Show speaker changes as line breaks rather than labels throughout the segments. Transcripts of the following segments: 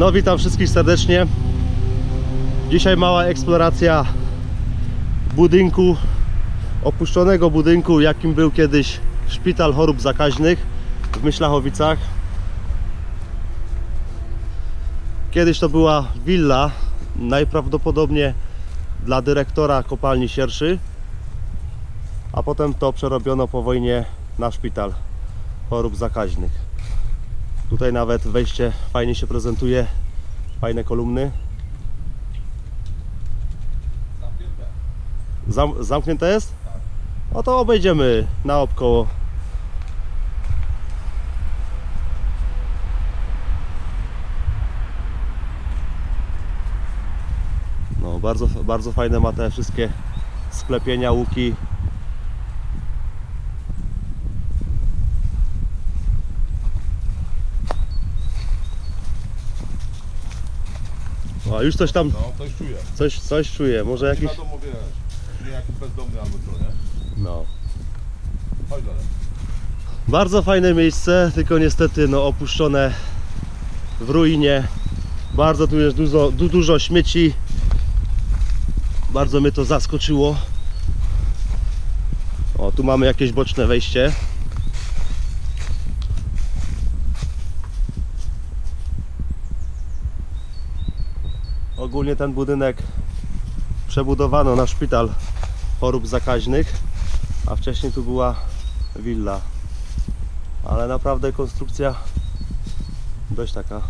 No witam wszystkich serdecznie. Dzisiaj mała eksploracja budynku, opuszczonego budynku, jakim był kiedyś szpital chorób zakaźnych w Myślachowicach. Kiedyś to była willa, najprawdopodobniej dla dyrektora kopalni Sierszy, a potem to przerobiono po wojnie na szpital chorób zakaźnych. Tutaj nawet wejście fajnie się prezentuje, fajne kolumny. Zam, zamknięte jest? No to obejdziemy naokoło. No, bardzo, bardzo fajne ma te wszystkie sklepienia, łuki. O, już coś tam,
No, coś czuję.
coś, coś czuję, może
Nie
jakiś...
wiadomo, wiesz, nie jakiś bezdomny albo co, nie?
No.
Chodź dalej.
Bardzo fajne miejsce, tylko niestety no, opuszczone w ruinie. Bardzo tu jest dużo, du, dużo śmieci. Bardzo mnie to zaskoczyło. O, tu mamy jakieś boczne wejście. Ogólnie ten budynek przebudowano na szpital chorób zakaźnych, a wcześniej tu była willa ale naprawdę konstrukcja dość taka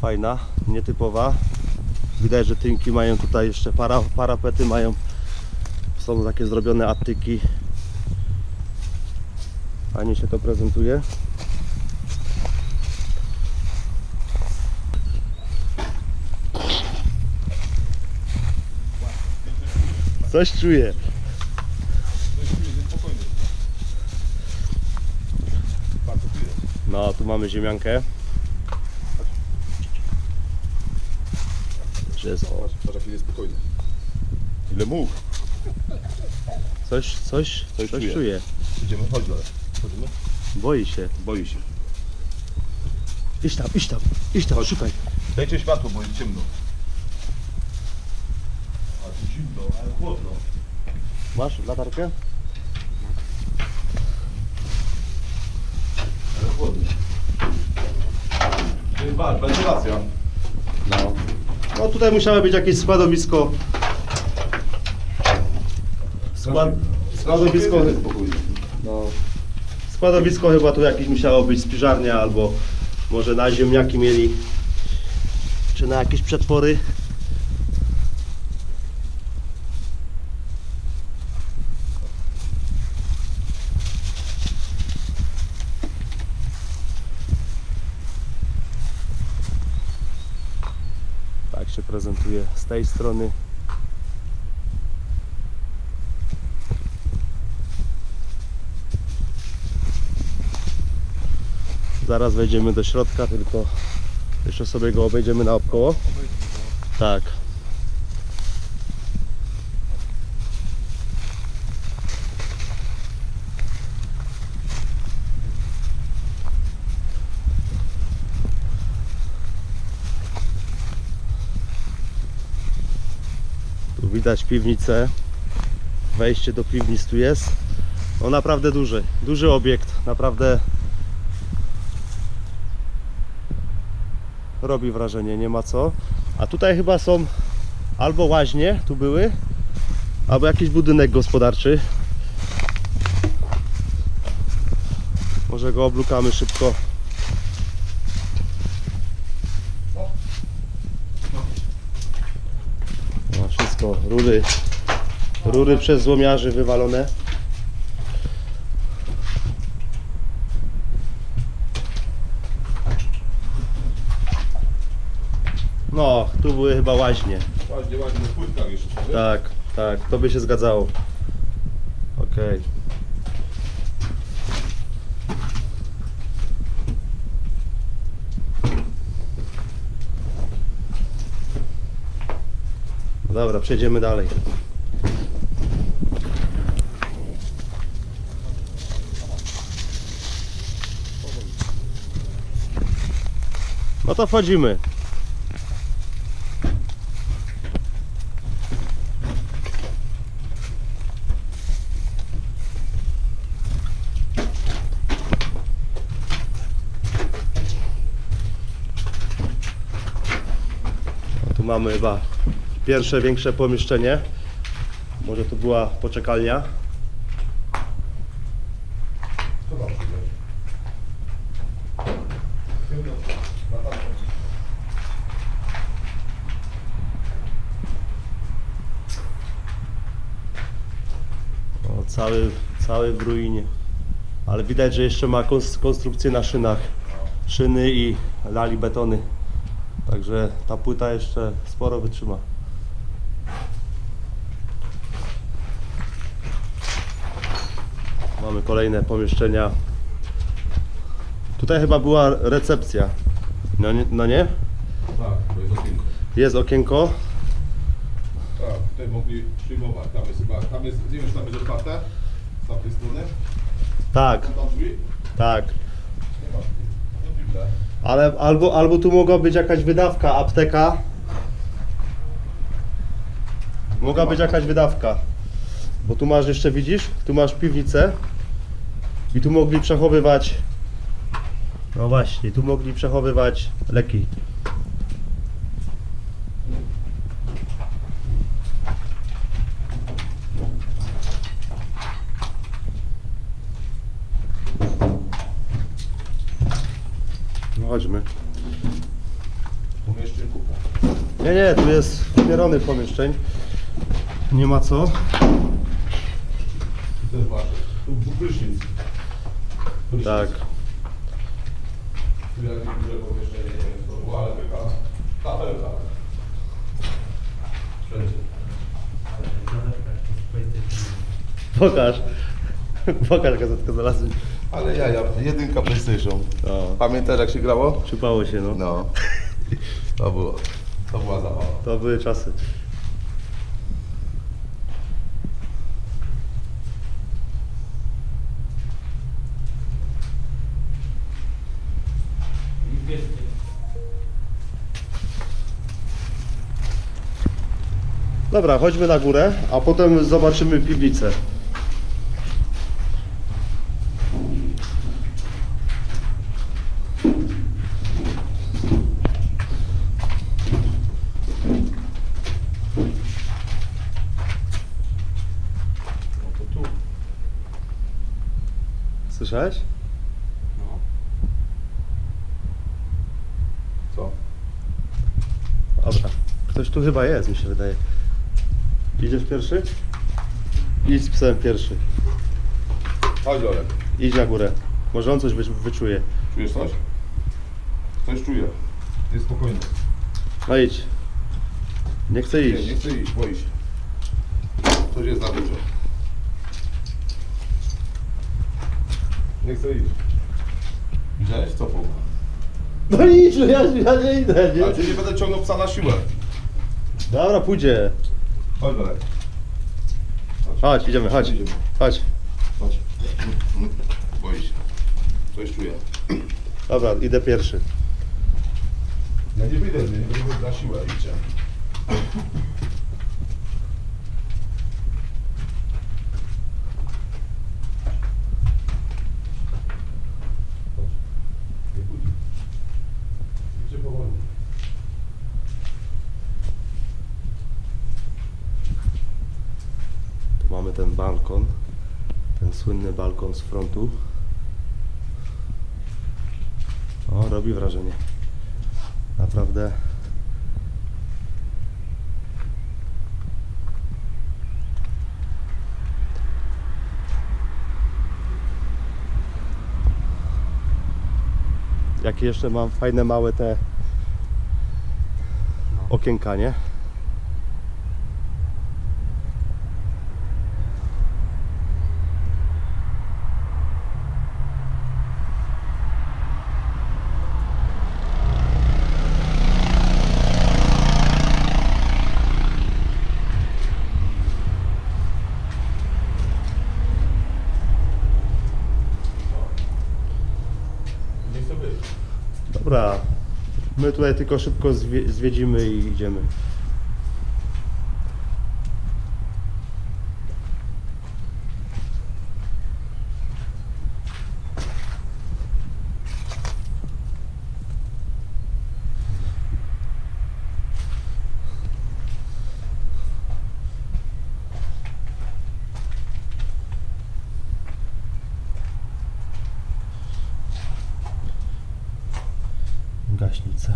fajna, nietypowa. Widać, że tynki mają tutaj jeszcze para, parapety, mają są takie zrobione atyki. Fajnie się to prezentuje. Coś czuję. No, tu mamy ziemiankę. Jest,
Patrz, patrz jaki jest spokojny. Ile much.
coś, coś, coś,
Coś czuję.
czuję.
Idziemy, chodź dalej. Chodzimy?
Boi się.
Boi się.
Idź tam, idź tam, idź tam, szukaj.
Dajcie światło, bo jest ciemno. Zimno, ale chłodno.
Masz latarkę?
Ale chłodno. Wentylacja.
No. No tutaj musiało być jakieś składowisko. Skład, składowisko, no. Składowisko chyba tu jakieś musiało być, spiżarnia albo może na ziemniaki mieli. Czy na jakieś przetwory. Tak się prezentuje z tej strony. Zaraz wejdziemy do środka, tylko jeszcze sobie go obejdziemy naokoło. Tak. Widać piwnicę. Wejście do piwnic tu jest. No naprawdę duży, duży obiekt, naprawdę robi wrażenie, nie ma co. A tutaj chyba są albo łaźnie, tu były, albo jakiś budynek gospodarczy. Może go oblukamy szybko. No, wszystko, rury, rury przez złomiarzy wywalone. No, tu były chyba łaźnie.
Ładnie, ładnie, na płytkach jeszcze?
Tak, tak, to by się zgadzało. Okej. No Dobra, przejdziemy dalej. No to wchodzimy. Tu mamy chyba pierwsze większe pomieszczenie. Może to była poczekalnia. O, cały, cały w ruinie. Ale widać, że jeszcze ma kons- konstrukcję na szynach. Szyny i lali betony. Także ta płyta jeszcze sporo wytrzyma. Mamy kolejne pomieszczenia. Tutaj chyba była recepcja. No nie? No nie?
Tak, to jest okienko.
Jest okienko.
Tak, tutaj mogli przyjmować. Tam jest chyba, tam jest, nie wiem, czy tam będzie otwarte? Z tamtej strony?
Tak,
tam drzwi?
tak.
Nie ma drzwi. To dziwne.
Ale albo, albo tu mogła być jakaś wydawka, apteka. Mogła być jakaś wydawka. Bo tu masz jeszcze, widzisz? Tu masz piwnicę. I tu mogli przechowywać. No właśnie, tu mogli przechowywać leki. No chodźmy.
Pomieszczeń kupa.
Nie, nie, tu jest wspierany pomieszczeń. Nie ma co.
Tu też masz. Tu prysznic.
Tak.
Tu jakieś duże pomieszczenie, nie wiem co to było, ale taka kapelka. Wszędzie.
Pokaż. Pokaż gazetkę znalazłem.
Ale ja, ja, jedynka PlayStation.
No,
Pamiętasz jak się grało?
przypało się, no.
No. To było. To była zabawa.
To były czasy. Dobra, chodźmy na górę, a potem zobaczymy piwnicę.
No.
Słyszałeś?
No. Co?
Dobra. Ktoś tu chyba jest, mi się wydaje. Idziesz pierwszy? Idź z psem pierwszy.
Chodź Lorek.
Idź na górę. Może on coś wy- wyczuje.
Czujesz coś? Coś czuję. Jest spokojny.
No idź. Nie chcę
Nie,
iść.
nie chcę iść, boi się. Coś jest za dużo. Nie chcę iść. Widziałeś? Co po?
No idź, no ja, ja nie idę,
Ale
nie?
ty nie będę ciągnął psa na siłę.
Dobra, pójdzie.
Chodź Lorek.
Chodź, idziemy, chodź.
Idziemy.
Chodź.
Chodź. Boi się. Coś czuję.
Dobra, idę pierwszy.
Ja nie wyjdę, nie będę na siłę. Idźcie. Chodź. Nie pójdź. Idźcie powoli.
Tu mamy ten balkon. Ten słynny balkon z frontu. O, robi wrażenie. Naprawdę. Jakie jeszcze mam fajne małe te okienka, nie? Dobra, My tutaj tylko szybko zwie, zwiedzimy i idziemy. Gaśnica.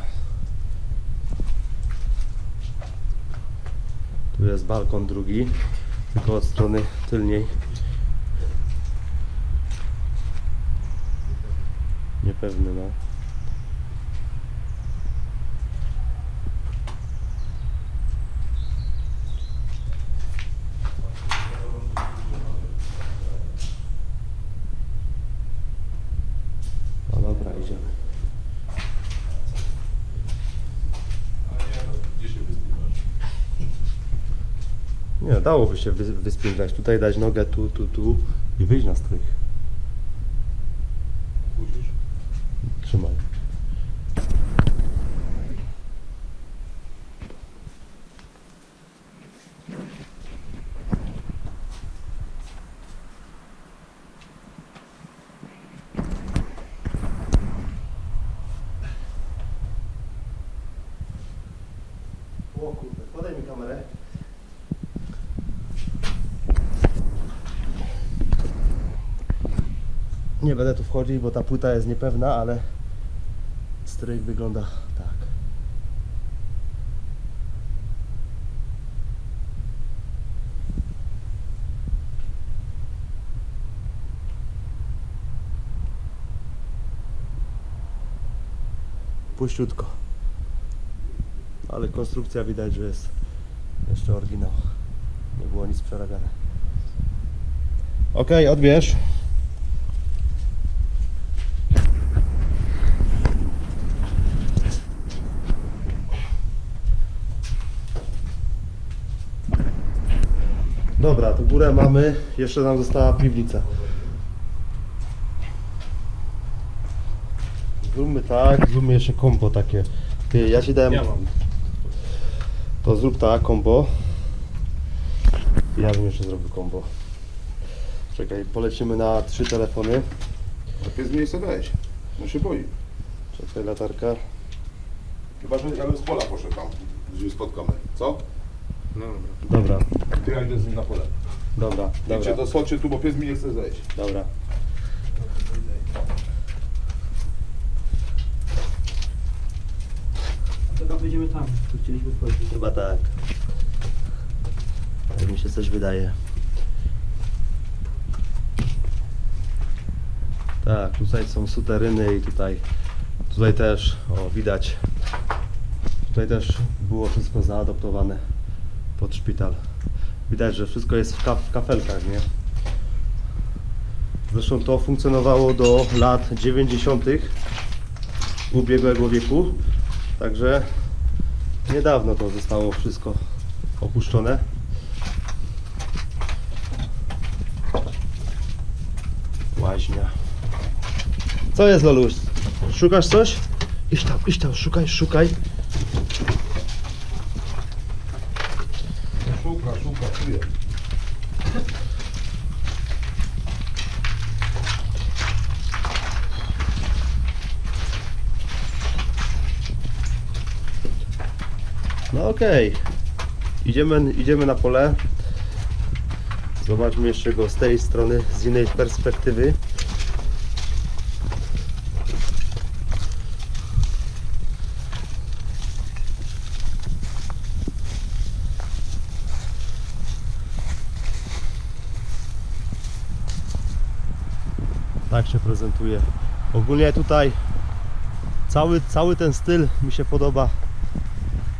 Tu jest balkon drugi, tylko od strony tylniej. Niepewny, no dobra, idziemy.
A nie, no, gdzie się wyspinasz?
Nie, dałoby się wy, wyspinać. Tutaj dać nogę tu, tu, tu i wyjść na strych. Trzymaj. O kurde, podaj mi kamerę. Nie będę tu wchodzić, bo ta płyta jest niepewna, ale stryk wygląda tak. Puściutko. Ale konstrukcja widać, że jest jeszcze oryginał. Nie było nic przerabiane. Okej, odbierz. Dobra, tu górę mamy. Jeszcze nam została piwnica. Zróbmy tak, zróbmy jeszcze kombo takie. Ty, ja ci dałem.
Ja mam.
To zrób tak, kombo. Ja bym jeszcze zrobił kombo. Czekaj, polecimy na trzy telefony.
Tak jest miejsce weź. No się boi.
Czekaj, latarka.
Chyba, że ja bym z pola poszedł tam, gdzie spotkamy. Co?
No dobra.
Dobra,
Ty ja idę z nim na pole.
dobra,
Idźcie
dobra,
to schodźcie tu, bo pies mi nie chce zejść.
dobra.
Chyba będziemy tam, tu chcieliśmy wchodzić.
Chyba tak. Tak mi się coś wydaje. Tak, tutaj są suteryny i tutaj, tutaj też, o widać, tutaj też było wszystko zaadoptowane pod szpital. Widać, że wszystko jest w, ka w kafelkach, nie? Zresztą to funkcjonowało do lat 90. ubiegłego wieku, także Niedawno to zostało wszystko opuszczone. Łaźnia. Co jest Loluś? Szukasz coś? Iść tam, iść tam, szukaj, szukaj.
Szuka, szuka, tu jest.
No okej. Idziemy, idziemy na pole. Zobaczmy jeszcze go z tej strony, z innej perspektywy. Tak się prezentuje. Ogólnie tutaj cały, cały ten styl mi się podoba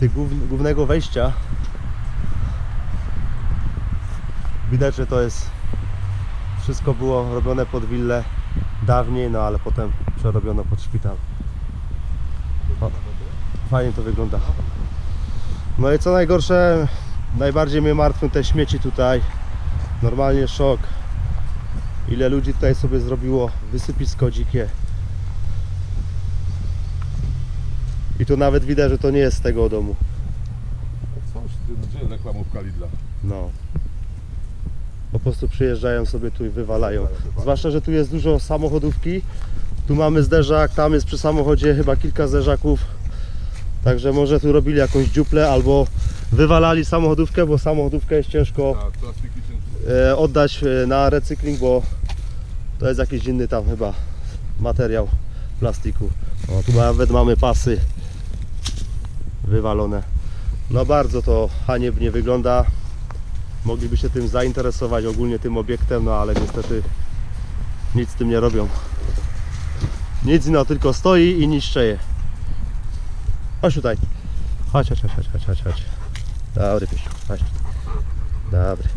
tych głów- głównego wejścia widać, że to jest wszystko było robione pod willę dawniej, no ale potem przerobiono pod szpital. O, fajnie to wygląda. No i co najgorsze, najbardziej mnie martwią te śmieci tutaj. Normalnie szok. Ile ludzi tutaj sobie zrobiło wysypisko dzikie. I tu nawet widać, że to nie jest z tego domu.
Ty, gdzie reklamówka Lidla?
No. Po prostu przyjeżdżają sobie tu i wywalają. Zwłaszcza, że tu jest dużo samochodówki. Tu mamy zderzak, tam jest przy samochodzie chyba kilka zderzaków. Także może tu robili jakąś dziuplę albo wywalali samochodówkę, bo samochodówkę jest ciężko e, oddać e, na recykling, bo to jest jakiś inny tam chyba materiał plastiku. O, tu nawet mamy pasy wywalone. No bardzo to haniebnie wygląda. Mogliby się tym zainteresować ogólnie tym obiektem, no ale niestety nic z tym nie robią. Nic no, tylko stoi i niszczeje. Chodź tutaj. Chodź, chodź, chodź, chodź, chodź, chodź. Dobry piesiu, chodź. Dobry.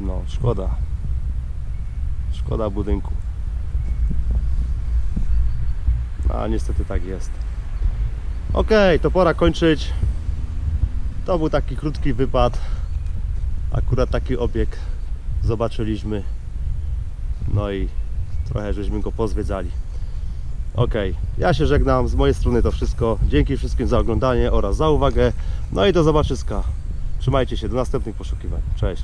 No, szkoda. Szkoda budynku. A niestety tak jest. Ok, to pora kończyć. To był taki krótki wypad. Akurat taki obieg zobaczyliśmy. No i trochę żeśmy go pozwiedzali. Ok, ja się żegnam. Z mojej strony to wszystko. Dzięki wszystkim za oglądanie oraz za uwagę. No i do zobaczyska. Trzymajcie się, do następnych poszukiwań. Cześć.